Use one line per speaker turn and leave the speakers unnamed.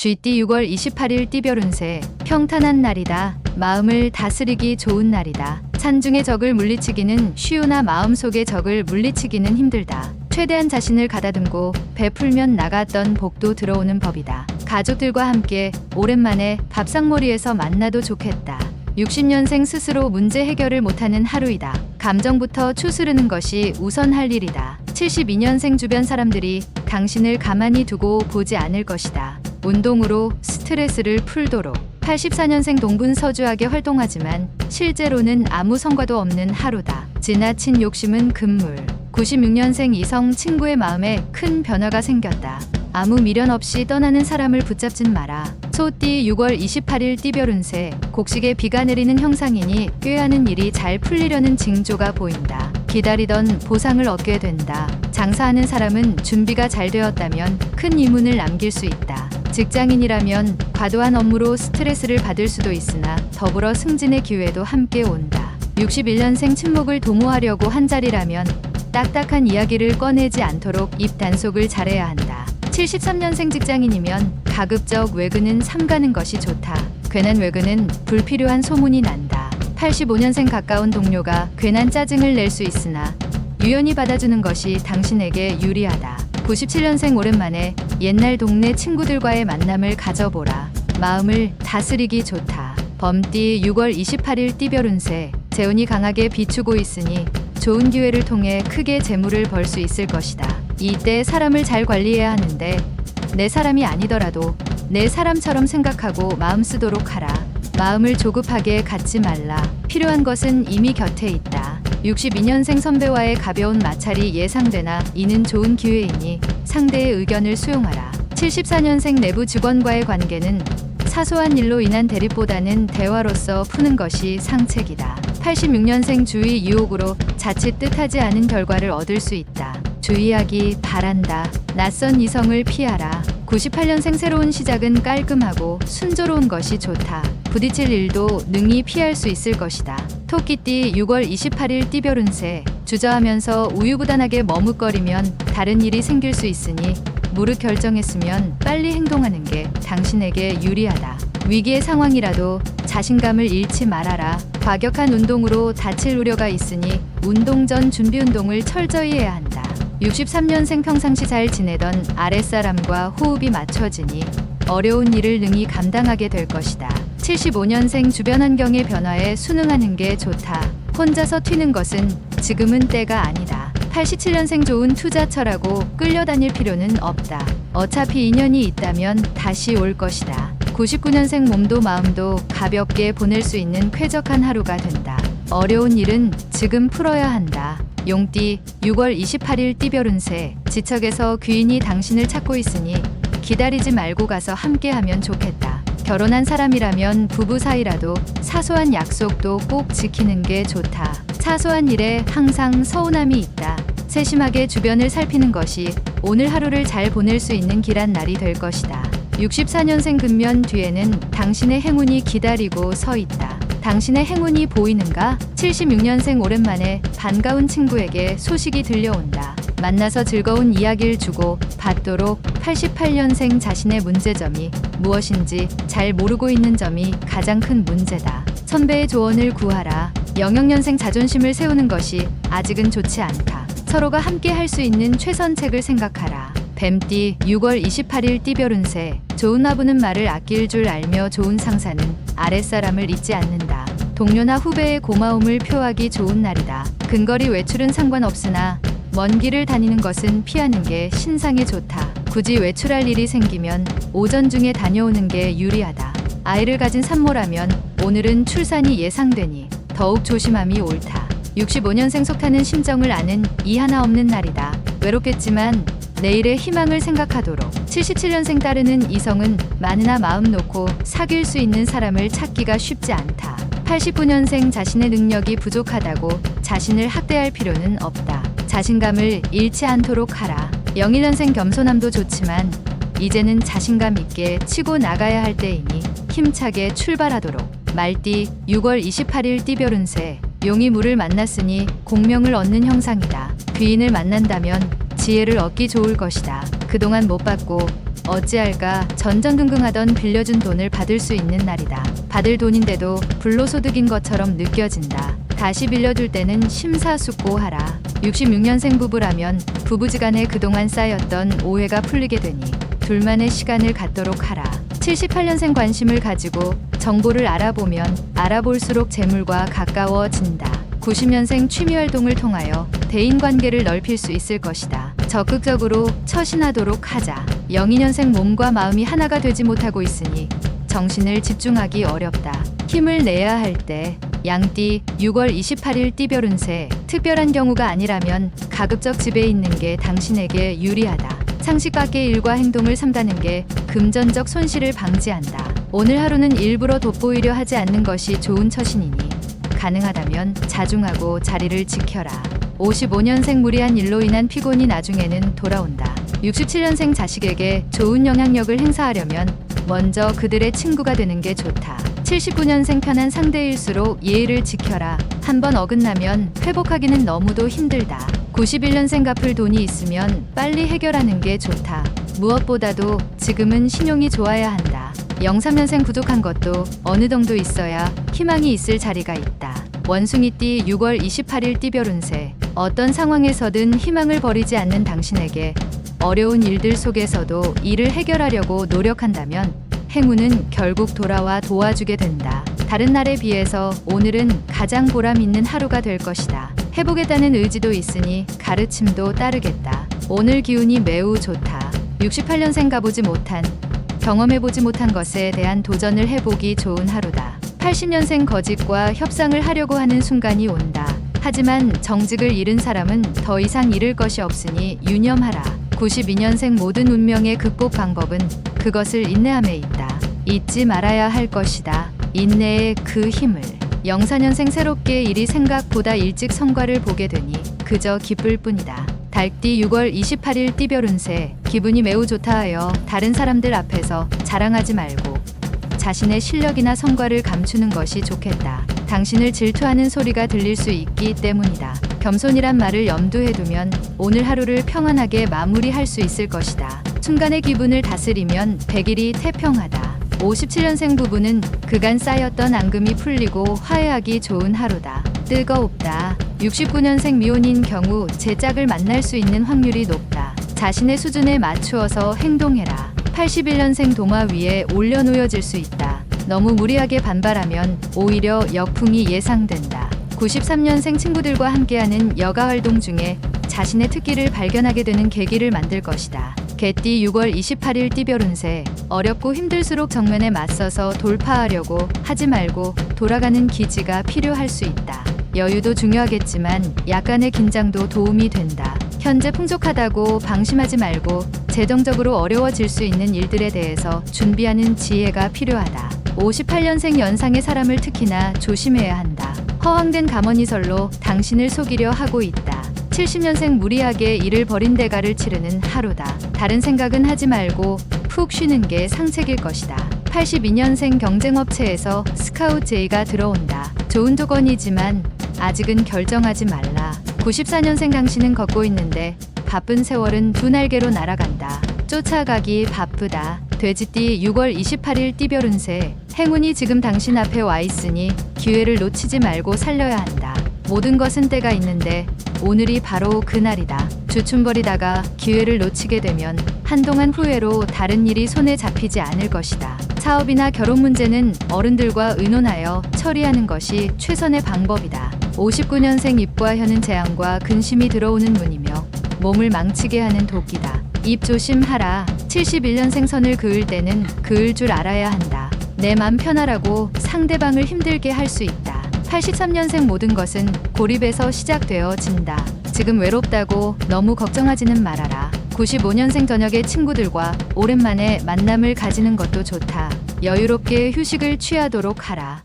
GT 6월 28일 띠별 운세 평탄한 날이다. 마음을 다스리기 좋은 날이다. 산중의 적을 물리치기는 쉬우나 마음속의 적을 물리치기는 힘들다. 최대한 자신을 가다듬고 베풀면 나갔던 복도 들어오는 법이다. 가족들과 함께 오랜만에 밥상머리에서 만나도 좋겠다. 60년생 스스로 문제 해결을 못하는 하루이다. 감정부터 추스르는 것이 우선 할 일이다. 72년생 주변 사람들이 당신을 가만히 두고 보지 않을 것이다. 운동으로 스트레스를 풀도록 84년생 동분 서주하게 활동하지만 실제로는 아무 성과도 없는 하루다. 지나친 욕심은 금물. 96년생 이성 친구의 마음에 큰 변화가 생겼다. 아무 미련 없이 떠나는 사람을 붙잡진 마라. 소띠 6월 28일 띠별 운세 곡식에 비가 내리는 형상이니 꾀하는 일이 잘 풀리려는 징조가 보인다. 기다리던 보상을 얻게 된다. 장사하는 사람은 준비가 잘 되었다면 큰 이문을 남길 수 있다. 직장인이라면 과도한 업무로 스트레스를 받을 수도 있으나 더불어 승진의 기회도 함께 온다. 61년생 친목을 도모하려고 한 자리라면 딱딱한 이야기를 꺼내지 않도록 입 단속을 잘해야 한다. 73년생 직장인이면 가급적 외근은 삼가는 것이 좋다. 괜한 외근은 불필요한 소문이 난다. 85년생 가까운 동료가 괜한 짜증을 낼 수 있으나 유연히 받아주는 것이 당신에게 유리하다. 97년생 오랜만에 옛날 동네 친구들과의 만남을 가져보라. 마음을 다스리기 좋다. 범띠 6월 28일 띠별 운세 재운이 강하게 비추고 있으니 좋은 기회를 통해 크게 재물을 벌 수 있을 것이다. 이때 사람을 잘 관리해야 하는데 내 사람이 아니더라도 내 사람처럼 생각하고 마음 쓰도록 하라. 마음을 조급하게 갖지 말라. 필요한 것은 이미 곁에 있다. 62년생 선배와의 가벼운 마찰이 예상되나 이는 좋은 기회이니 상대의 의견을 수용하라. 74년생 내부 직원과의 관계는 사소한 일로 인한 대립보다는 대화로서 푸는 것이 상책이다. 86년생 주의 유혹으로 자칫 뜻하지 않은 결과를 얻을 수 있다. 주의하기 바란다. 낯선 이성을 피하라. 98년생 새로운 시작은 깔끔하고 순조로운 것이 좋다. 부딪힐 일도 능히 피할 수 있을 것이다. 토끼띠 6월 28일 띠별 운세 주저하면서 우유부단하게 머뭇거리면 다른 일이 생길 수 있으니 무릇 결정했으면 빨리 행동하는 게 당신에게 유리하다. 위기의 상황이라도 자신감을 잃지 말아라. 과격한 운동으로 다칠 우려가 있으니 운동 전 준비 운동을 철저히 해야 한다. 63년생 평상시 잘 지내던 아랫사람과 호흡이 맞춰지니 어려운 일을 능히 감당하게 될 것이다. 75년생 주변 환경의 변화에 순응하는 게 좋다. 혼자서 튀는 것은 지금은 때가 아니다. 87년생 좋은 투자처라고 끌려다닐 필요는 없다. 어차피 인연이 있다면 다시 올 것이다. 99년생 몸도 마음도 가볍게 보낼 수 있는 쾌적한 하루가 된다. 어려운 일은 지금 풀어야 한다. 용띠 6월 28일 띠별 운세 지척에서 귀인이 당신을 찾고 있으니 기다리지 말고 가서 함께하면 좋겠다. 결혼한 사람이라면 부부 사이라도 사소한 약속도 꼭 지키는 게 좋다. 사소한 일에 항상 서운함이 있다. 세심하게 주변을 살피는 것이 오늘 하루를 잘 보낼 수 있는 길한 날이 될 것이다. 64년생 근면 뒤에는 당신의 행운이 기다리고 서 있다. 당신의 행운이 보이는가? 76년생 오랜만에 반가운 친구에게 소식이 들려온다. 만나서 즐거운 이야기를 주고 받도록 88년생 자신의 문제점이 무엇인지 잘 모르고 있는 점이 가장 큰 문제다. 선배의 조언을 구하라. 영영년생 자존심을 세우는 것이 아직은 좋지 않다. 서로가 함께 할 수 있는 최선책을 생각하라. 뱀띠 6월 28일 띠별 운세 좋은 아부는 말을 아낄 줄 알며 좋은 상사는 아랫사람을 잊지 않는다. 동료나 후배의 고마움을 표하기 좋은 날이다. 근거리 외출은 상관없으나 먼 길을 다니는 것은 피하는 게 신상에 좋다. 굳이 외출할 일이 생기면 오전 중에 다녀오는 게 유리하다. 아이를 가진 산모라면 오늘은 출산이 예상되니 더욱 조심함이 옳다. 65년 생 속타는 심정을 아는 이 하나 없는 날이다. 외롭겠지만 내일의 희망을 생각하도록 77년생 따르는 이성은 많으나 마음 놓고 사귈 수 있는 사람을 찾기가 쉽지 않다. 89년생 자신의 능력이 부족하다고 자신을 학대할 필요는 없다. 자신감을 잃지 않도록 하라. 01년생 겸손함도 좋지만 이제는 자신감 있게 치고 나가야 할 때이니 힘차게 출발하도록. 말띠 6월 28일 띠별 운세 용이 물을 만났으니 공명을 얻는 형상이다. 귀인을 만난다면 지혜를 얻기 좋을 것이다. 그동안 못 받고 어찌할까 전전긍긍하던 빌려준 돈을 받을 수 있는 날이다. 받을 돈인데도 불로소득인 것처럼 느껴진다. 다시 빌려줄 때는 심사숙고하라. 66년생 부부라면 부부지간에 그동안 쌓였던 오해가 풀리게 되니 둘만의 시간을 갖도록 하라. 78년생 관심을 가지고 정보를 알아보면 알아볼수록 재물과 가까워진다. 90년생 취미 활동을 통하여 대인 관계를 넓힐 수 있을 것이다. 적극적으로 처신하도록 하자. 02년생 몸과 마음이 하나가 되지 못하고 있으니 정신을 집중하기 어렵다. 힘을 내야 할 때 양띠 6월 28일 띠별 운세 특별한 경우가 아니라면 가급적 집에 있는 게 당신에게 유리하다. 상식 밖의 일과 행동을 삼다는 게 금전적 손실을 방지한다. 오늘 하루는 일부러 돋보이려 하지 않는 것이 좋은 처신이니 가능하다면 자중하고 자리를 지켜라. 55년생 무리한 일로 인한 피곤이 나중에는 돌아온다. 67년생 자식에게 좋은 영향력을 행사하려면 먼저 그들의 친구가 되는 게 좋다. 79년생 편한 상대일수록 예의를 지켜라. 한번 어긋나면 회복하기는 너무도 힘들다. 91년생 갚을 돈이 있으면 빨리 해결하는 게 좋다. 무엇보다도 지금은 신용이 좋아야 한다. 03년생 부족한 것도 어느 정도 있어야 희망이 있을 자리가 있다. 원숭이띠 6월 28일 띠별 운세 어떤 상황에서든 희망을 버리지 않는 당신에게 어려운 일들 속에서도 일을 해결하려고 노력한다면 행운은 결국 돌아와 도와주게 된다. 다른 날에 비해서 오늘은 가장 보람 있는 하루가 될 것이다. 해보겠다는 의지도 있으니 가르침도 따르겠다. 오늘 기운이 매우 좋다. 68년생 가보지 못한 경험해보지 못한 것에 대한 도전을 해보기 좋은 하루다. 80년생 거짓과 협상을 하려고 하는 순간이 온다. 하지만 정직을 잃은 사람은 더 이상 잃을 것이 없으니 유념하라. 92년생 모든 운명의 극복 방법은 그것을 인내함에 있다. 잊지 말아야 할 것이다. 인내의 그 힘을. 04년생 새롭게 일이 생각보다 일찍 성과를 보게 되니 그저 기쁠 뿐이다. 달띠 6월 28일 띠별 운세 기분이 매우 좋다 하여 다른 사람들 앞에서 자랑하지 말고 자신의 실력이나 성과를 감추는 것이 좋겠다. 당신을 질투하는 소리가 들릴 수 있기 때문이다. 겸손이란 말을 염두에 두면 오늘 하루를 평안하게 마무리할 수 있을 것이다. 순간의 기분을 다스리면 100일이 태평하다. 57년생 부부는 그간 쌓였던 앙금이 풀리고 화해하기 좋은 하루다. 뜨거웁다. 69년생 미혼인 경우 제 짝을 만날 수 있는 확률이 높다. 자신의 수준에 맞추어서 행동해라. 81년생 동화 위에 올려놓여질 수 있다. 너무 무리하게 반발하면 오히려 역풍이 예상된다. 93년생 친구들과 함께하는 여가 활동 중에 자신의 특기를 발견하게 되는 계기를 만들 것이다. 개띠 6월 28일 띠별 운세 어렵고 힘들수록 정면에 맞서서 돌파하려고 하지 말고 돌아가는 기지가 필요할 수 있다. 여유도 중요하겠지만 약간의 긴장도 도움이 된다. 현재 풍족하다고 방심하지 말고 재정적으로 어려워질 수 있는 일들에 대해서 준비하는 지혜가 필요하다. 58년생 연상의 사람을 특히나 조심해야 한다. 허황된 감언이설로 당신을 속이려 하고 있다. 70년생 무리하게 일을 벌인 대가를 치르는 하루다. 다른 생각은 하지 말고 푹 쉬는 게 상책일 것이다. 82년생 경쟁업체에서 스카우트 제의가 들어온다. 좋은 조건이지만 아직은 결정하지 말라. 94년생 당신은 걷고 있는데 바쁜 세월은 두 날개로 날아간다. 쫓아가기 바쁘다. 돼지띠 6월 28일 띠별 운세 행운이 지금 당신 앞에 와 있으니 기회를 놓치지 말고 살려야 한다. 모든 것은 때가 있는데 오늘이 바로 그날이다. 주춤거리다가 기회를 놓치게 되면 한동안 후회로 다른 일이 손에 잡히지 않을 것이다. 사업이나 결혼 문제는 어른들과 의논하여 처리하는 것이 최선의 방법이다. 59년생 입과 혀는 재앙과 근심이 들어오는 문이며 몸을 망치게 하는 도끼다. 입 조심하라. 71년생 선을 그을 때는 그을 줄 알아야 한다. 내 맘 편하라고 상대방을 힘들게 할 수 있다. 83년생 모든 것은 고립에서 시작되어진다. 지금 외롭다고 너무 걱정하지는 말아라. 95년생 저녁에 친구들과 오랜만에 만남을 가지는 것도 좋다. 여유롭게 휴식을 취하도록 하라.